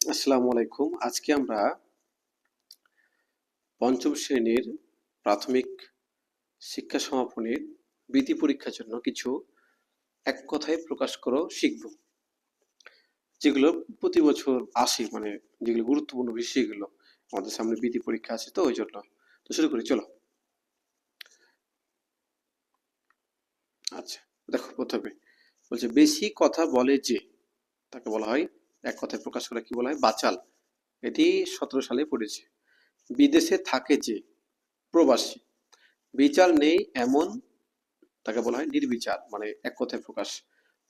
আসসালামু আলাইকুম। আজকে আমরা পঞ্চম শ্রেণির প্রাথমিক শিক্ষা সমাপনীর বৃত্তি পরীক্ষার জন্য কিছু এক কথায় প্রকাশ করো, শিখব। যেগুলো প্রতি বছর আসে মানে যেগুলো গুরুত্বপূর্ণ বিষয়গুলো আমাদের সামনে বৃত্তি পরীক্ষা আছে, তো ওই জন্য তো শুরু করি, চলো। আচ্ছা দেখো প্রথমে। বলছে, বেশি কথা বলে যে, তাকে বলা হয় এক কথায় প্রকাশ করা কি বলা হয়? বাচাল। এটি সতেরো সালে পড়েছে। বিদেশে থাকে যে প্রবাসী, বিচার নেই এমন তাকে বলা হয় নির্বিচার মানে এক কথায় প্রকাশ।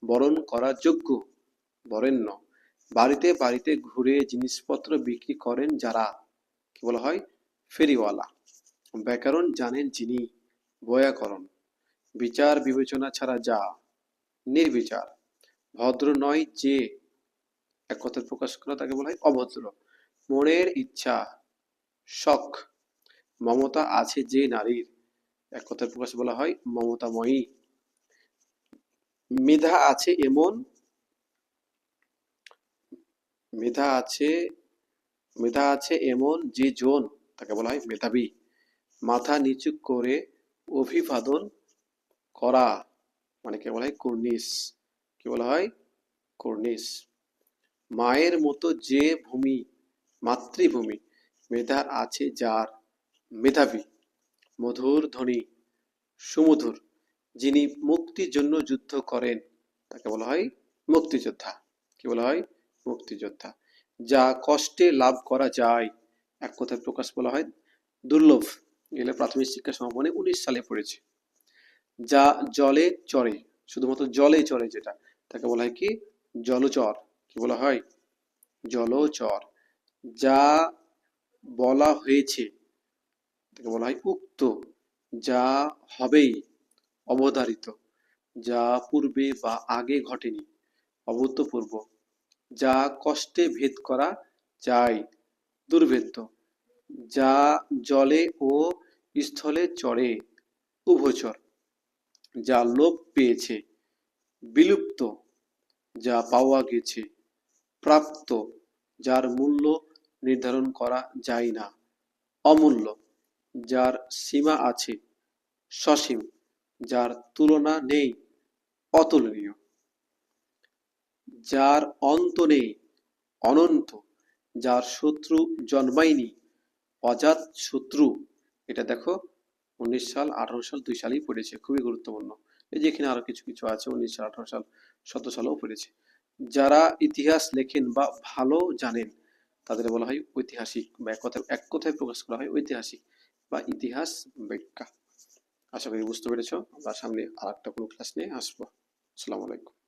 বরণ করা যোগ্য, বরেণ্য। বাড়িতে বাড়িতে ঘুরে জিনিসপত্র বিক্রি করেন যারা, কি বলা হয়? ফেরিওয়ালা। ব্যাকরণ জানেন যিনি, বয়াকরণ। বিচার বিবেচনা ছাড়া যা, নির্বিচার। ভদ্র নয় যে এক কথায় প্রকাশ করা তাকে বলা হয় অভদ্র। মনের ইচ্ছা, শখ, মমতা আছে যে নারীর, এক কথায় প্রকাশ বলা হয় মমতাময়ী। মেধা আছে এমন, মেধা আছে মেধা আছে এমন যে জন, তাকে বলা হয় মেধাবী, মাথা নিচু করে অভিবাদন করা মানে কে বলা হয় কর্নিশ। কি বলা হয়? কর্নিশ। মায়ের মতো যে ভূমি, মাতৃভূমি, মেধা আছে যার মেধাবী, মধুর ধ্বনি, সুমধুর, যিনি মুক্তির জন্য যুদ্ধ করেন, তাকে বলা হয় মুক্তিযোদ্ধা। কি বলা হয়? মুক্তিযোদ্ধা। যা কষ্টে লাভ করা যায়, এক কথায় প্রকাশ বলা হয় দুর্লভ। এগুলো প্রাথমিক শিক্ষা সমাপনে উনিশ সালে পড়েছে। যা জলে চড়ে, শুধুমাত্র জলে চড়ে যেটা, তাকে বলা হয় কি? জলচর। কি বলা হয়? জলচর, যা বলা হয়েছে। তাকে বলা হয় উক্ত, যা হবেই, অবধারিত, যা পূর্বে বা আগে ঘটেনি, অভূতপূর্ব, যা কষ্টে ভেদ করা যায়, দুর্ভেদ্য, যা জলে ও স্থলে চড়ে, উভচর, যা লোপ পেয়েছে, বিলুপ্ত, যা পাওয়া গেছে। প্রাপ্ত, যার মূল্য নির্ধারণ করা যায় না। অমূল্য, যার সীমা আছে সসীম, যার তুলনা নেই অতুলনীয়। যার অন্ত নেই অনন্ত, যার শত্রু জন্মায়নি অজাত শত্রু। এটা দেখো, উনিশ সাল, আঠারো সাল, দুই সালেই পড়েছে, খুবই গুরুত্বপূর্ণ। এই যে এখানে আরও কিছু কিছু আছে, উনিশ সাল, আঠারো সাল শত সালেও পড়েছে। যারা ইতিহাস লেখেন বা ভালো জানেন, তাদের বলা হয় ঐতিহাসিক বা এক কথায় এক কথায় প্রকাশ করা হয় ঐতিহাসিক বা ইতিহাস ব্যাখ্যা। আশা করি বুঝতে পেরেছ। আমরা সামনে আর একটা কোনো ক্লাস নিয়ে আসব। আসসালামু আলাইকুম।